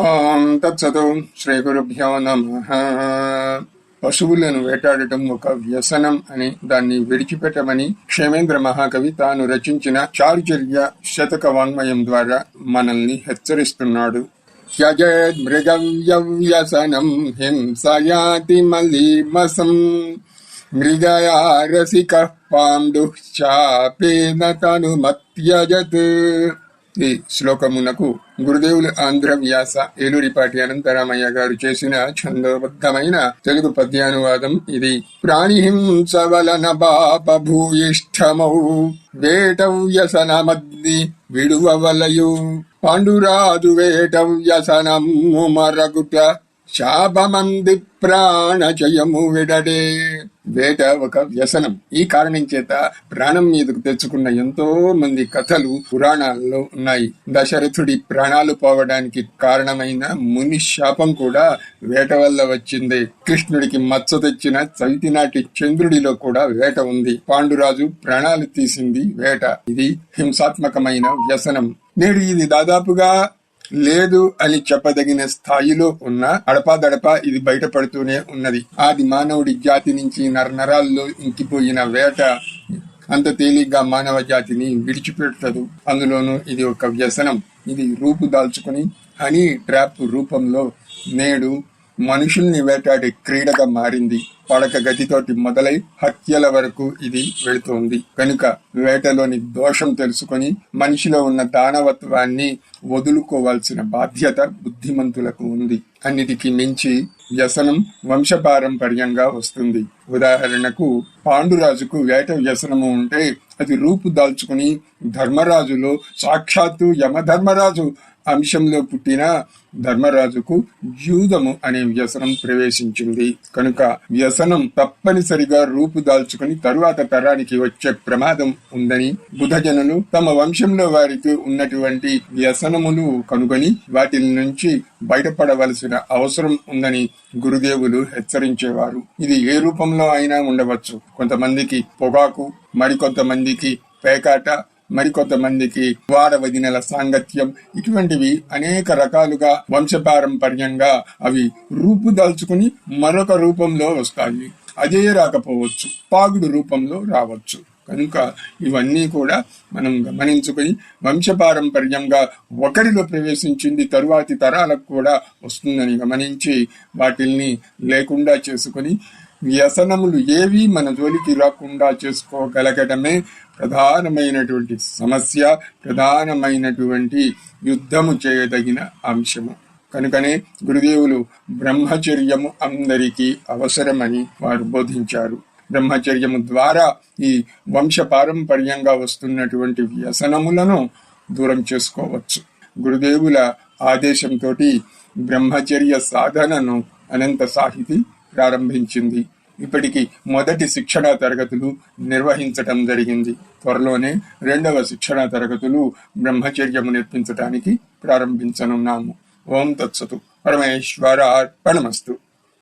ఓం తత్సతు శ్రీ గురుభ్యో నమ. పశువులను వేటాడటం ఒక వ్యసనం అని దాన్ని విడిచిపెట్టమని క్షేమేంద్ర మహాకవి తాను రచించిన చారుచర్య శతక వాంగ్మయం ద్వారా మనల్ని హెచ్చరిస్తున్నాడు. త్యజేద్ మృగవ్యవ్యసనం హింసయాతి మలీమసం మృగయా రసిక పాండు చాపేన తను మత్యజత్ ఈ శ్లోకమునకు గురుదేవులు ఆంధ్ర వ్యాస ఏలూరిపాటి అనంతరామయ్య గారు చేసిన ఛందోబద్ధమైన తెలుగు పద్యానువాదం ఇది. ప్రాణిహింస వలన బాప భూయిష్టమౌ వేటవ్యసన మద్ది విడువవలయు. పాండురాజు వేటవ్యసనము మరగుట శాపమంది ప్రాణచయము విడడే వేట ఒక వ్యసనం. ఈ కారణం చేత ప్రాణం మీదకు తెచ్చుకున్న ఎంతో మంది కథలు పురాణాల్లో ఉన్నాయి. దశరథుడి ప్రాణాలు పోవడానికి కారణమైన ముని శాపం కూడా వేట వల్ల వచ్చింది. కృష్ణుడికి మచ్చ తెచ్చిన చవితినాటి చంద్రుడిలో కూడా వేట ఉంది. పాండురాజు ప్రాణాలు తీసింది వేట. ఇది హింసాత్మకమైన వ్యసనం. నేడు ఇది దాదాపుగా లేదు అని చెప్పదగిన స్థాయిలో ఉన్న అడపాదడప ఇది బయటపడుతూనే ఉన్నది. ఆది మానవుడి జాతి నుంచి నరనరాల్లో ఇంకిపోయిన వేట అంత తేలిగ్గా మానవ జాతిని విడిచిపెట్టదు. అందులోనూ ఇది ఒక వ్యసనం. ఇది రూపు దాల్చుకుని హనీ ట్రాప్ రూపంలో నేడు మనుషుల్ని వేటాడే క్రీడగా మారింది. పడక గతితోటి మొదలై హత్యల వరకు ఇది వెళుతోంది. కనుక వేటలోని దోషం తెలుసుకొని మనిషిలో ఉన్న దానవత్వాన్ని వదులుకోవాల్సిన బాధ్యత బుద్ధిమంతులకు ఉంది. అన్నిటికి మించి వ్యసనం వంశపారంపర్యంగా వస్తుంది. ఉదాహరణకు పాండురాజుకు వేట వ్యసనము ఉంటే అది రూపు దాల్చుకుని ధర్మరాజులో సాక్షాత్తు యమధర్మరాజు అంశంలో పుట్టిన ధర్మరాజుకు జూదము అనే వ్యసనం ప్రవేశించింది. కనుక వ్యసనం తప్పనిసరిగా రూపు దాల్చుకుని తరువాత తరానికి వచ్చే ప్రమాదం ఉందని బుధజనులు తమ వంశంలో వారికి ఉన్నటువంటి వ్యసనములు కనుగొని వాటి నుంచి బయటపడవలసిన అవసరం ఉందని గురుదేవులు హెచ్చరించేవారు. ఇది ఏ రూపంలో అయినా ఉండవచ్చు. కొంతమందికి పొగాకు మరికొంతమందికి పేకాట మరికొంతమందికి వాడ వదినల సాంగత్యం. ఇటువంటివి అనేక రకాలుగా వంశపారంపర్యంగా అవి రూపుదాల్చుకుని మరొక రూపంలో వస్తాయి. అదే రాకపోవచ్చు. పాగుడు రూపంలో రావచ్చు. కనుక ఇవన్నీ కూడా మనం గమనించుకొని వంశపారంపర్యంగా ఒకరిలో ప్రవేశించింది తరువాతి తరాలకు కూడా వస్తుందని గమనించి వాటిల్ని లేకుండా చేసుకొని వ్యసనములు ఏవి మన జోలికి రాకుండా చేసుకోగలగడమే ప్రధానమైనటువంటి సమస్య ప్రధానమైనటువంటి యుద్ధము చేయదగిన అంశము. కనుకనే గురుదేవులు బ్రహ్మచర్యము అందరికీ అవసరమని వారు బోధించారు. బ్రహ్మచర్యము ద్వారా ఈ వంశ పారంపర్యంగా వస్తున్నటువంటి వ్యసనములను దూరం చేసుకోవచ్చు. గురుదేవుల ఆదేశంతో బ్రహ్మచర్య సాధనను అనంత సాహితి ప్రారంభించింది. ఇప్పటికి మొదటి శిక్షణా తరగతులు నిర్వహించటం జరిగింది. త్వరలోనే రెండవ శిక్షణా తరగతులు బ్రహ్మచర్యము నేర్పించటానికి ప్రారంభించనున్నాము. ఓం తత్సతు. పరమేశ్వర అర్పణమస్తు